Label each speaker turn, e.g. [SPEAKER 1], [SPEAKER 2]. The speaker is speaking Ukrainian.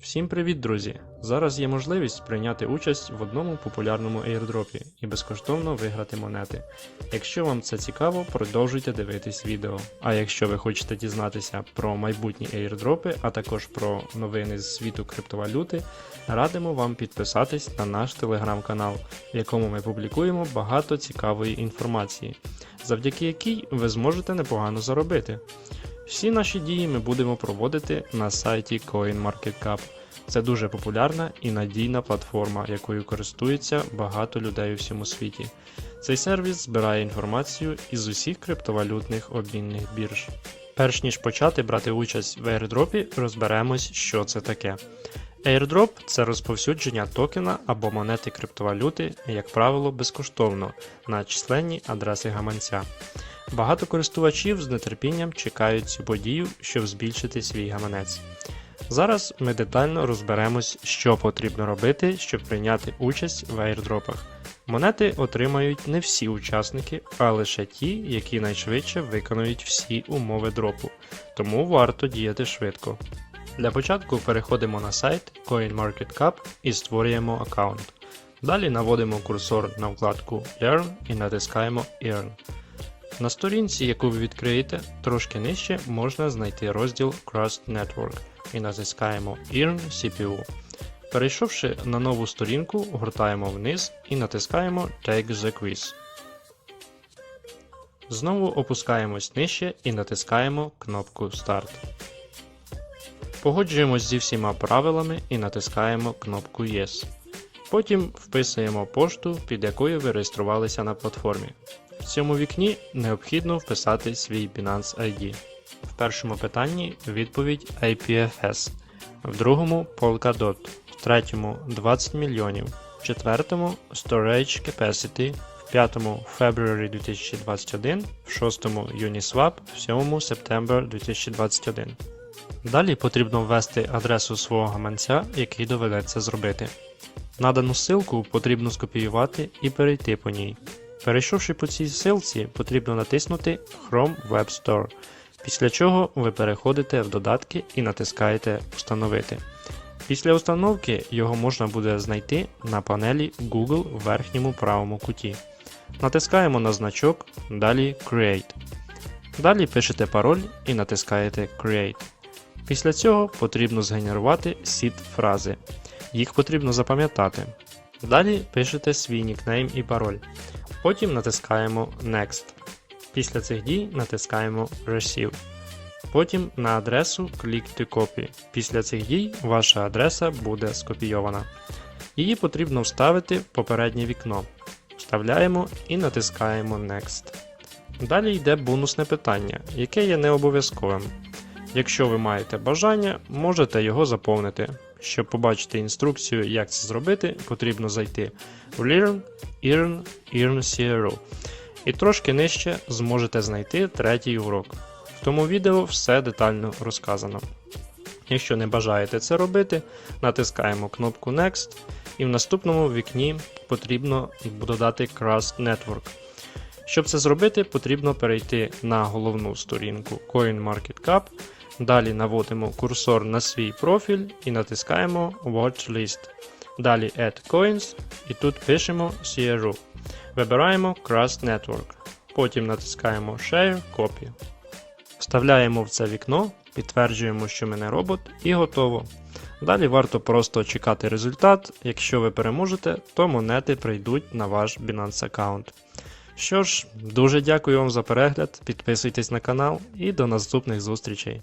[SPEAKER 1] Всім привіт, друзі! Зараз є можливість прийняти участь в одному популярному airdropі і безкоштовно виграти монети. Якщо вам це цікаво, продовжуйте дивитись відео. А якщо ви хочете дізнатися про майбутні airdropи, а також про новини з світу криптовалюти, радимо вам підписатись на наш телеграм-канал, в якому ми публікуємо багато цікавої інформації, завдяки якій ви зможете непогано заробити. Всі наші дії ми будемо проводити на сайті CoinMarketCap. Це дуже популярна і надійна платформа, якою користується багато людей у всьому світі. Цей сервіс збирає інформацію із усіх криптовалютних обмінних бірж. Перш ніж почати брати участь в airdropі, розберемось, що це таке. Airdrop – це розповсюдження токена або монети криптовалюти, як правило, безкоштовно на численні адреси гаманця. Багато користувачів з нетерпінням чекають цю подію, щоб збільшити свій гаманець. Зараз ми детально розберемось, що потрібно робити, щоб прийняти участь в airdropах. Монети отримають не всі учасники, а лише ті, які найшвидше виконують всі умови дропу, тому варто діяти швидко. Для початку переходимо на сайт CoinMarketCap і створюємо аккаунт. Далі наводимо курсор на вкладку Earn і натискаємо Earn. На сторінці, яку ви відкриєте, трошки нижче можна знайти розділ Crust Network і натискаємо Earn CPU. Перейшовши на нову сторінку, гортаємо вниз і натискаємо Take the Quiz. Знову опускаємось нижче і натискаємо кнопку Start. Погоджуємось зі всіма правилами і натискаємо кнопку Yes. Потім вписуємо пошту, під якою ви реєструвалися на платформі. В цьому вікні необхідно вписати свій Binance ID. В першому питанні відповідь IPFS, в другому Polkadot, в третьому 20 мільйонів, в четвертому Storage Capacity, в п'ятому February 2021, в шостому Uniswap, в сьомому September 2021. Далі потрібно ввести адресу свого гаманця, який доведеться зробити. Надану ссылку потрібно скопіювати і перейти по ній. Перейшовши по цій ссылці, потрібно натиснути Chrome Web Store, після чого ви переходите в додатки і натискаєте Установити. Після установки його можна буде знайти на панелі Google в верхньому правому куті. Натискаємо на значок, далі Create. Далі пишете пароль і натискаєте Create. Після цього потрібно згенерувати сід фрази. Їх потрібно запам'ятати. Далі пишете свій нікнейм і пароль. Потім натискаємо Next. Після цих дій натискаємо Receive. Потім на адресу Click to Copy. Після цих дій ваша адреса буде скопійована. Її потрібно вставити в попереднє вікно. Вставляємо і натискаємо Next. Далі йде бонусне питання, яке є не обов'язковим. Якщо ви маєте бажання, можете його заповнити. Щоб побачити інструкцію, як це зробити, потрібно зайти в Learn, Earn, Earn CRO. І трошки нижче зможете знайти третій урок. В тому відео все детально розказано. Якщо не бажаєте це робити, натискаємо кнопку Next, і в наступному вікні потрібно додати Crust Network. Щоб це зробити, потрібно перейти на головну сторінку CoinMarketCap. Далі наводимо курсор на свій профіль і натискаємо Watch List. Далі Add Coins і тут пишемо CRU. Вибираємо Crust Network. Потім натискаємо Share Copy. Вставляємо в це вікно, підтверджуємо, що ми не робот, і готово. Далі варто просто чекати результат. Якщо ви переможете, то монети прийдуть на ваш Binance аккаунт. Що ж, дуже дякую вам за перегляд, підписуйтесь на канал і до наступних зустрічей.